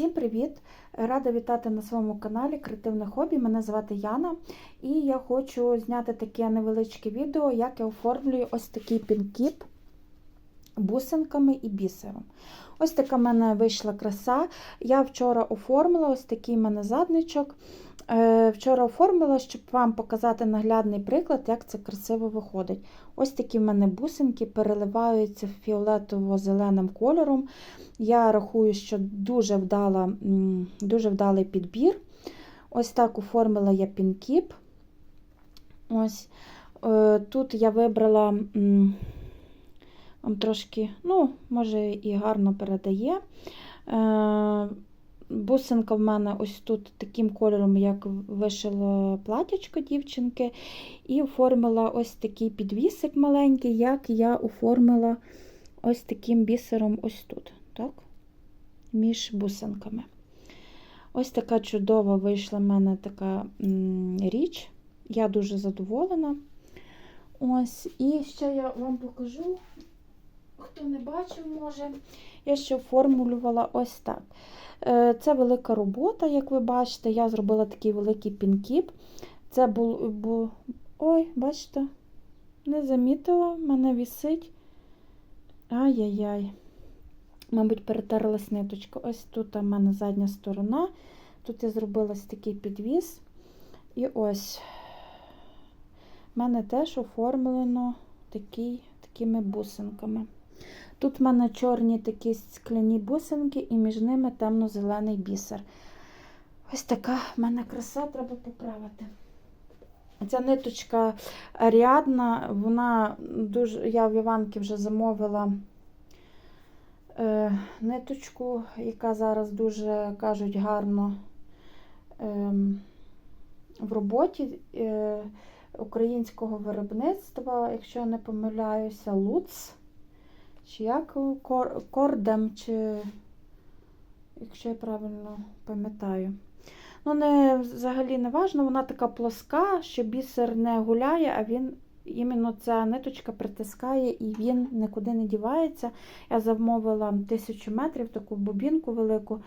Всім привіт! Рада вітати на своєму каналі Креативне хобі. Мене звати Яна, і я хочу зняти таке невеличке відео, як я оформлюю ось такий пінкіп бусинками і бісером. Ось така в мене вийшла краса. Я вчора оформила ось такий в мене задничок. Е, Вчора оформила, щоб вам показати наглядний приклад, як це красиво виходить. Ось такі в мене бусинки переливаються фіолетово-зеленим кольором. Я рахую, що дуже, вдала, дуже вдалий підбір. Ось так оформила я пінкіп. Ось. Е, Тут я вибрала трошки, ну, може, і гарно передає. Бусинка в мене ось тут таким кольором, як вишило платячко дівчинки, і оформила ось такий підвісик маленький, як я оформила ось таким бісером ось тут, так? між бусинками. Ось така чудова вийшла в мене така річ. Я дуже задоволена. Ось, і ще я вам покажу, хто не бачив, може, я ще оформлювала ось так. Е, Це велика робота, як ви бачите, я зробила такий великий пінкіп. Це був, бу... ой, бачите, не замітила, мене вісить. Ай-яй-яй. Мабуть, перетерлась ниточка. Ось тут у мене задня сторона. Тут я зробила такий підвіс. І ось в мене теж оформлено такий, такими бусинками. Тут в мене чорні такі скляні бусинки, і між ними темно-зелений бісер. Ось така в мене краса, треба поправити. Ця ниточка Аріадна, вона дуже, я в Іванки вже замовила е, ниточку, яка зараз дуже кажуть гарно е, в роботі е, українського виробництва, якщо я не помиляюся, Луц. Чи як кор, кордем, чи, якщо я правильно пам'ятаю. Ну, не, взагалі не важно, вона така плоска, що бісер не гуляє, а він іменно ця ниточка притискає і він нікуди не дівається. Я замовила тисячу метрів, таку бобінку велику,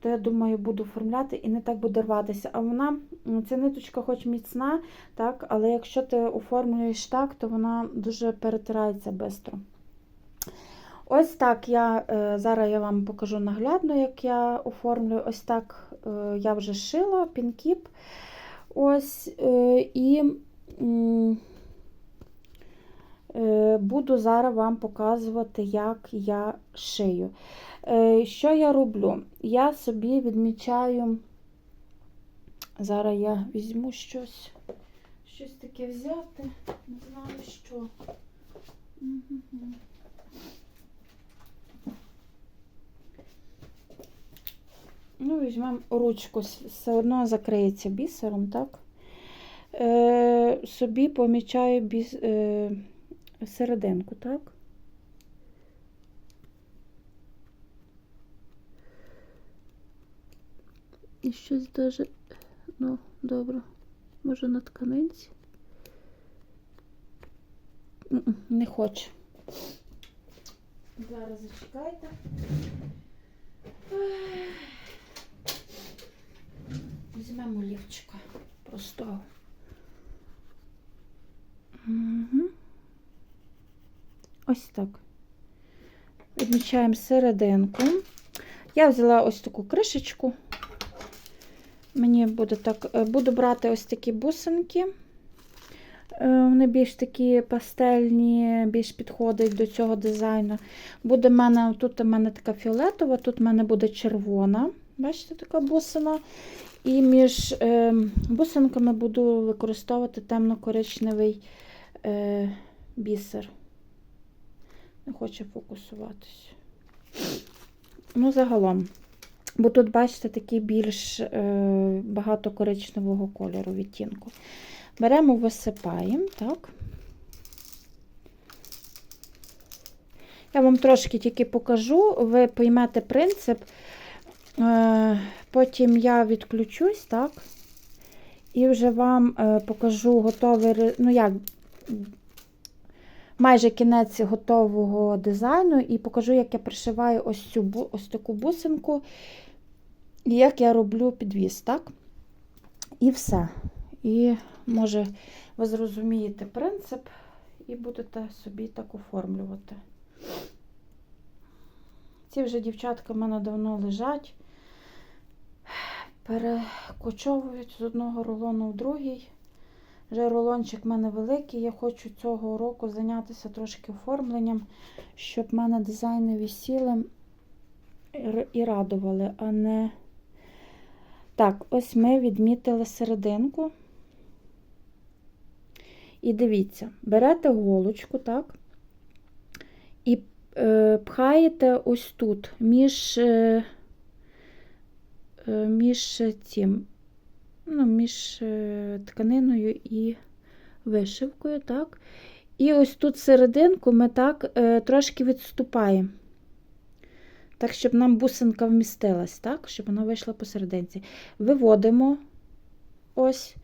то я думаю, буду оформляти і не так буде рватися. А вона, ця ниточка хоч міцна, так, але якщо ти оформлюєш так, то вона дуже перетирається швидко. Ось так я е, зараз я вам покажу наглядно, як я оформлюю. Ось так е, я вже шила пінкіп. Ось е, і буду зараз вам показувати, як я шию. Що я роблю? Я собі відмічаю, зараз я візьму щось, щось таке взяти, не знаю що. Угу. Ну, візьмемо ручку, все одно закриється бісером, так? Е, Собі помічаю біс, е, серединку, так? І щось даже, ну, добре, може на тканинці? Не хочу. Зараз зачекайте. Візьмемо лівчика простого. Угу. Ось так. Відмічаємо серединку. Я взяла ось таку кришечку. Мені буде так, е, буду брати ось такі бусинки. Е, вони більш такі пастельні, більш підходять до цього дизайну. Буде в мене, Тут у мене така фіолетова, тут в мене буде червона. Бачите, така бусина. І між е, бусинками буду використовувати темно-коричневий е, бісер. Не хочу фокусуватись. Ну, загалом. Бо тут, бачите, такий більш е, багато коричневого кольору відтінку. Беремо, висипаємо, так. Я вам трошки тільки покажу, ви поймете принцип. Е, потім я відключусь, так? І вже вам е, покажу готовий, ну як, майже кінець готового дизайну, і покажу, як я пришиваю ось цю ось таку бусинку і як я роблю підвіз, так? І все. І може ви зрозумієте принцип і будете собі так оформлювати. Ці вже дівчатка в мене давно лежать, перекочовують з одного рулону в другий. Вже рулончик в мене великий. Я хочу цього року зайнятися трошки оформленням, щоб в мене дизайни висіли і радували, а не. Так, ось ми відмітили серединку. І дивіться, берете голочку, так, і е, пхаєте ось тут, між, е, між цим, ну, між е, тканиною і вишивкою, так. І ось тут серединку ми так е, трошки відступаємо. Так, щоб нам бусинка вмістилась, так, щоб вона вийшла посерединці. Виводимо ось,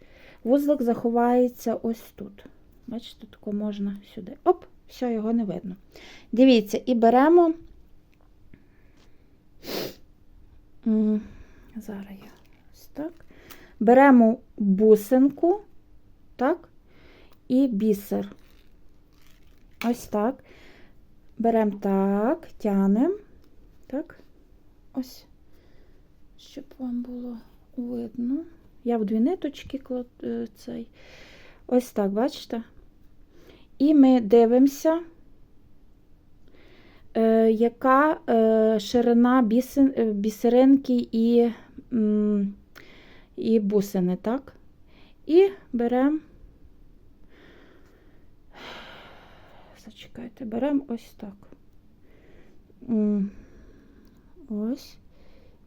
вузлик заховається ось тут. Бачите, тако можна сюди. Оп, все, його не видно. Дивіться, і беремо. Зараз я ось так. Беремо бусинку, так, і бісер. Ось так. Беремо так, тянемо. Так, ось, щоб вам було видно. Я в дві ниточки клад цей. Ось так, бачите? І ми дивимося, е, яка е, ширина бісин, бісеринки і, м, і бусини, так? І беремо, зачекайте, беремо ось так. Ось.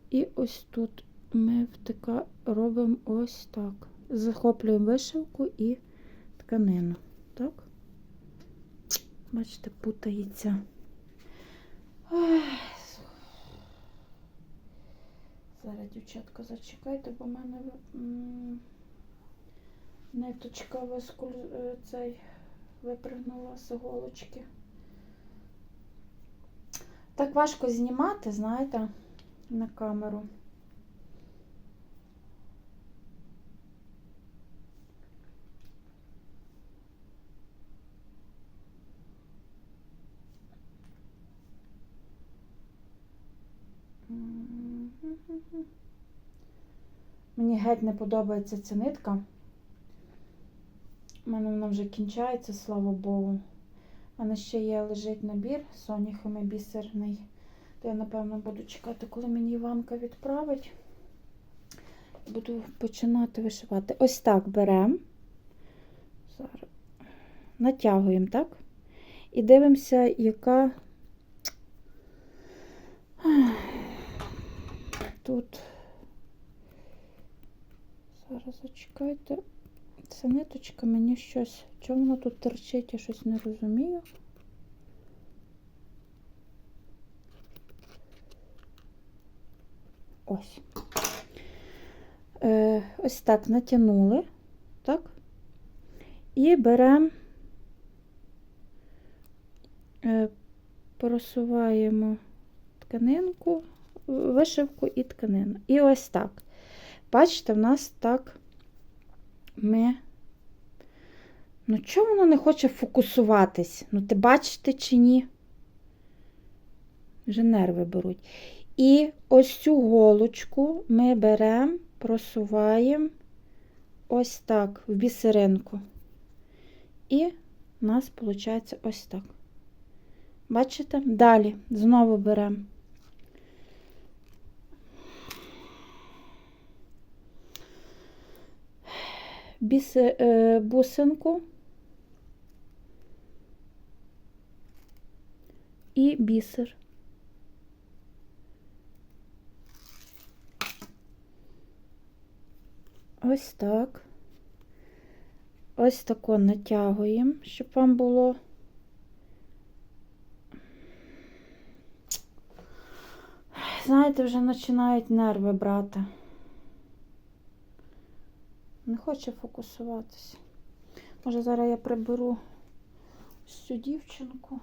І ось тут ми втика робимо ось так. Захоплюємо вишивку і тканину. Так? Бачите, путається. Ой. Зараз, дівчатка, зачекайте, бо в мене ниточка вискуль... е, цей випригнула з іголочки. Так важко знімати, знаєте, на камеру. Мені геть не подобається ця нитка. У мене вона вже кінчається, слава Богу. У мене ще є лежить набір соняхами бісерний. То я, напевно, буду чекати, коли мені Іванка відправить. Буду починати вишивати. Ось так беремо. Зараз натягуємо, так? І дивимося, яка тут. Зачекайте. Ця ниточка мені щось. Чому вона тут торчить, я щось не розумію. Ось. Е, Ось так натягнули, так? І беремо, е, просуваємо тканинку, вишивку і тканину. І ось так. Бачите, в нас так ми. Ну, чому воно не хоче фокусуватись? Ну, ти бачите чи ні? Вже нерви беруть. І ось цю голочку ми беремо, просуваємо ось так в бісеринку. І у нас виходить ось так. Бачите? Далі знову беремо. Біси, е, бусинку і бісер. Ось так. Ось тако натягуємо, щоб вам було. Знаєте, вже починають нерви брати. Не хоче фокусуватися. Може, зараз я приберу цю дівчинку.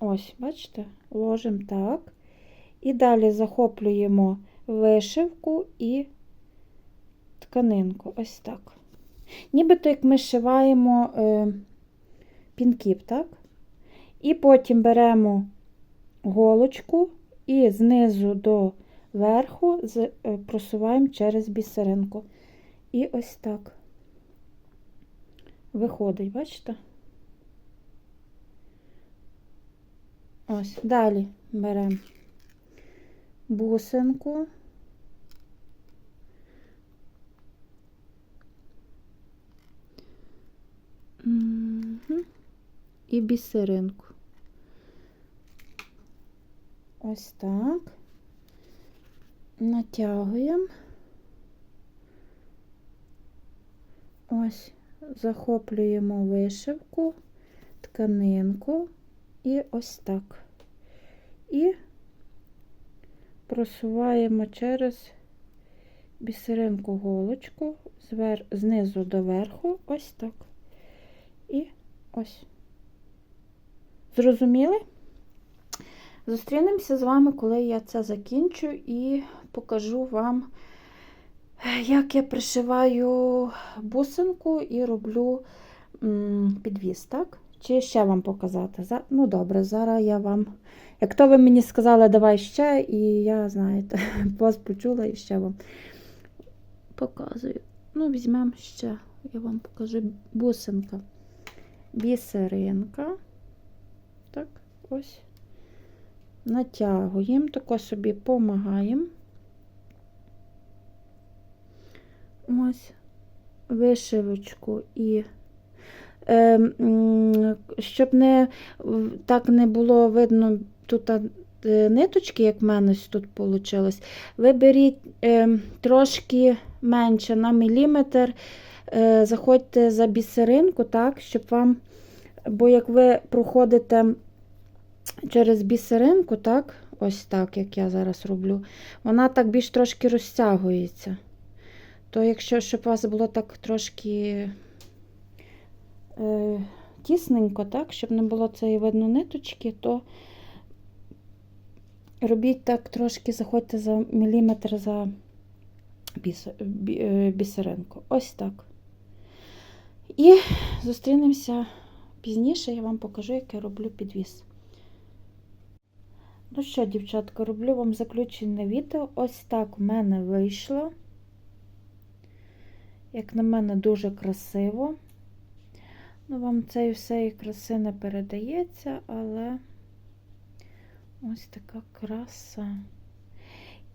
Ось, бачите, ложимо так. І далі захоплюємо вишивку і тканинку. Ось так. Нібито як ми шиваємо е, пінкіп, так? І потім беремо голочку і знизу до верху е, просуваємо через бісеринку. І ось так виходить, бачите? Ось, далі беремо бусинку. І бісеринку. Ось так. Натягуємо. Ось, захоплюємо вишивку, тканинку і ось так. І просуваємо через бісеринку голочку звер... знизу до верху, ось так. І ось. Зрозуміли? Зустрінемося з вами, коли я це закінчу, і покажу вам, як я пришиваю бусинку і роблю підвіз, так? Чи ще вам показати? Ну, добре, зараз я вам. Як то ви мені сказали, давай ще, і я, знаєте, вас почула і ще вам показую. Ну, візьмемо ще, я вам покажу бусинка. Бісеринка. Так, ось. Натягуємо, тако собі помагаємо. Ось вишивочку і е, щоб не так не було видно тут е, ниточки, як в мене тут вийшло. Ви беріть е, трошки менше на міліметр, заходьте за бісеринку, так, щоб вам, бо як ви проходите через бісеринку, так, ось так, як я зараз роблю, вона так більш трошки розтягується. То якщо щоб у вас було так трошки е, тісненько, так, щоб не було цієї видно ниточки, то робіть так трошки, заходьте за міліметр за е, бісеринку. Ось так. І зустрінемося пізніше, я вам покажу, як я роблю підвіз. Ну що, дівчатка, роблю вам заключення відео. Ось так у мене вийшло. Як на мене, дуже красиво. Ну, вам цієї всієї краси не передається, але ось така краса.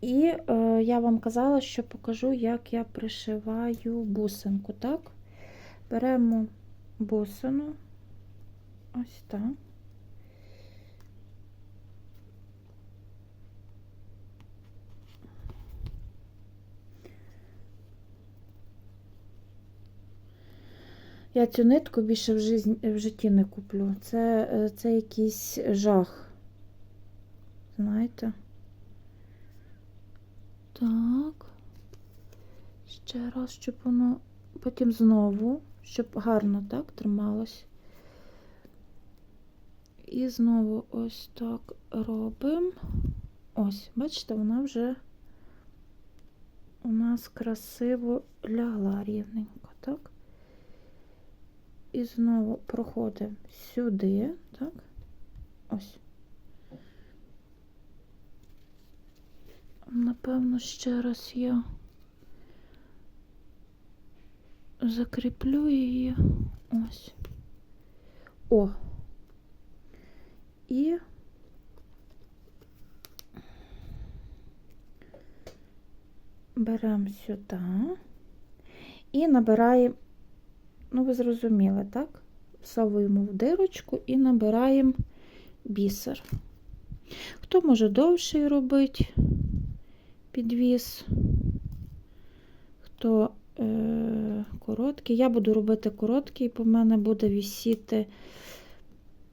І е, я вам казала, що покажу, як я пришиваю бусинку, так? Беремо бусину, ось так. Я цю нитку більше в, жизнь, в житті не куплю. Це, е, це якийсь жах. Знаєте? Так. Ще раз, щоб воно потім знову, щоб гарно так трималось. І знову ось так робимо. Ось, бачите, вона вже у нас красиво лягла рівненько, так? І знову проходимо сюди, так? Ось. Напевно, ще раз я закріплю її. Ось. О. І беремо сюди і набираємо Ну, ви зрозуміли, так? Всовуємо в дирочку і набираємо бісер. Хто може довший робити підвіз, хто е, короткий. Я буду робити короткий, бо в мене буде висіти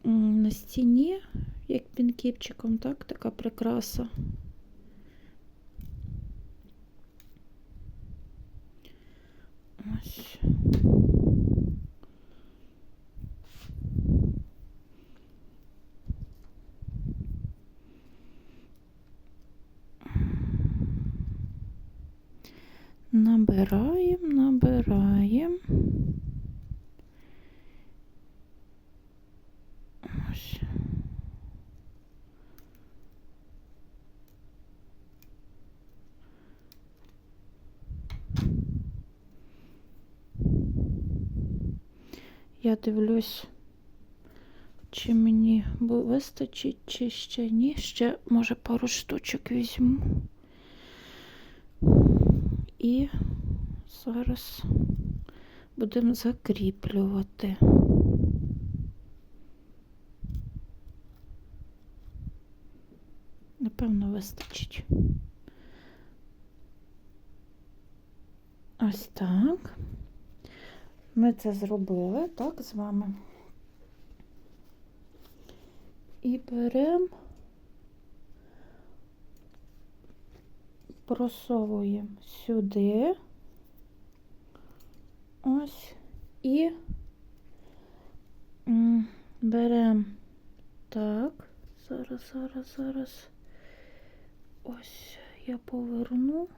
м, на стіні, як пінкіпчиком, так, така прикраса. Ось. Набираємо, набираємо. Ось. Я дивлюсь, чи мені вистачить, чи ще ні. Ще, може, пару штучок візьму. І зараз будемо закріплювати. Напевно, вистачить. Ось так. Ми це зробили, так, з вами. І беремо, просовуємо сюди. Ось і беремо так. Зараз, зараз, зараз. Ось я поверну.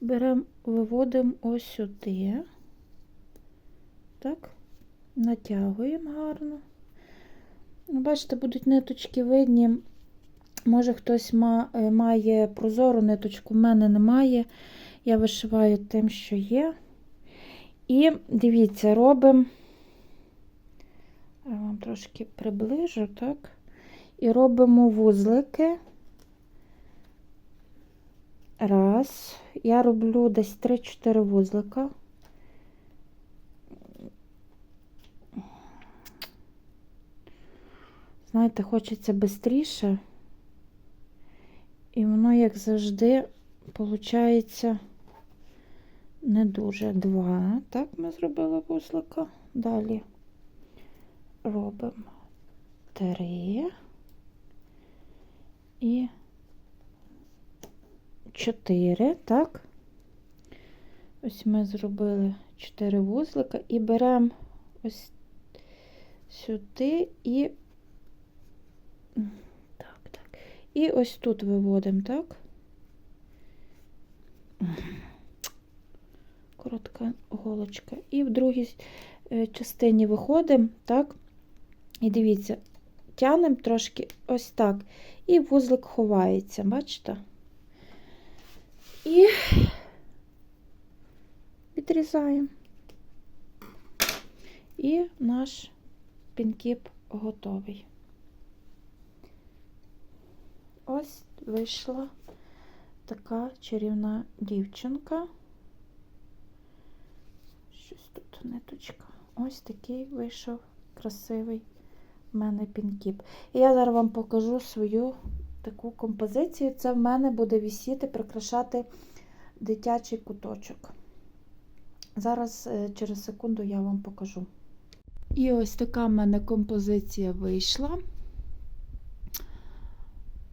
Беремо, виводимо ось сюди. Так, натягуємо гарно. Ну, Бачите, будуть ниточки видні. Може, хтось е, має прозору ниточку, в мене немає. Я вишиваю тим, що є. І дивіться, робимо, я вам трошки приближу, так? І робимо вузлики. Раз. Я роблю десь 3-4 вузлика. Знаєте, хочеться швидше. І воно, як завжди, виходить не дуже. Два. Так, ми зробили вузлика. Далі робимо три і чотири, так? Ось ми зробили чотири вузлика і беремо ось сюди і. І ось тут виводимо, так? Коротка голочка. І в другій е, частині виходимо, так? І дивіться, тянемо трошки ось так. І вузлик ховається, бачите? І відрізаємо. І наш пінкіп готовий. Ось вийшла така чарівна дівчинка. Щось тут ниточка. Ось такий вийшов красивий в мене пінкіп. І я зараз вам покажу свою таку композицію. Це в мене буде висіти, прикрашати дитячий куточок. Зараз е, через секунду я вам покажу. І ось така в мене композиція вийшла.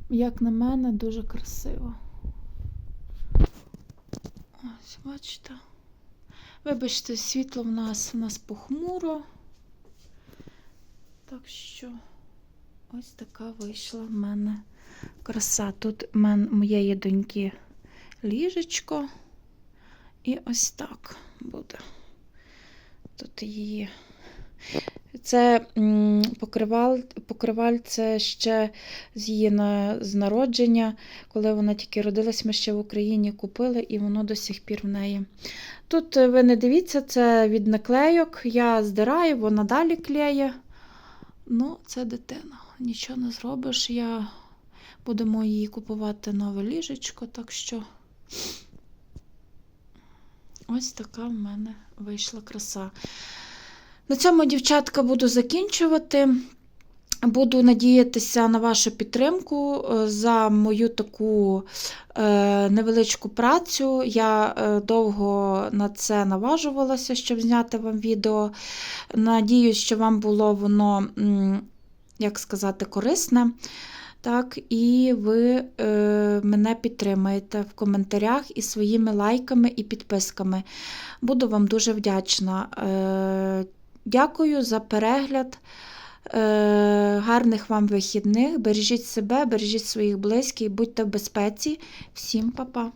Як на мене, дуже красиво. Ось, бачите. Вибачте, світло в нас у нас похмуро. Так що ось така вийшла в мене краса. Тут в мене моєї доньки ліжечко. І ось так буде. Тут її. Це м, покривал, покривальце ще з її на, з народження. Коли вона тільки родилась, ми ще в Україні купили, і воно до сих пір в неї. Тут е, ви не дивіться, це від наклейок. Я здираю, вона далі клеє. Ну, це дитина. Нічого не зробиш. Я будемо їй купувати нове ліжечко, так що ось така в мене вийшла краса. На цьому, дівчатка, буду закінчувати. Буду надіятися на вашу підтримку е, за мою таку е, невеличку працю. Я е, довго на це наважувалася, щоб зняти вам відео. Надіюсь, що вам було воно, як сказати, корисне. Так, і ви е, мене підтримаєте в коментарях і своїми лайками і підписками. Буду вам дуже вдячна. Е, Дякую за перегляд. Е, Гарних вам вихідних. Бережіть себе, бережіть своїх близьких, будьте в безпеці. Всім па-па!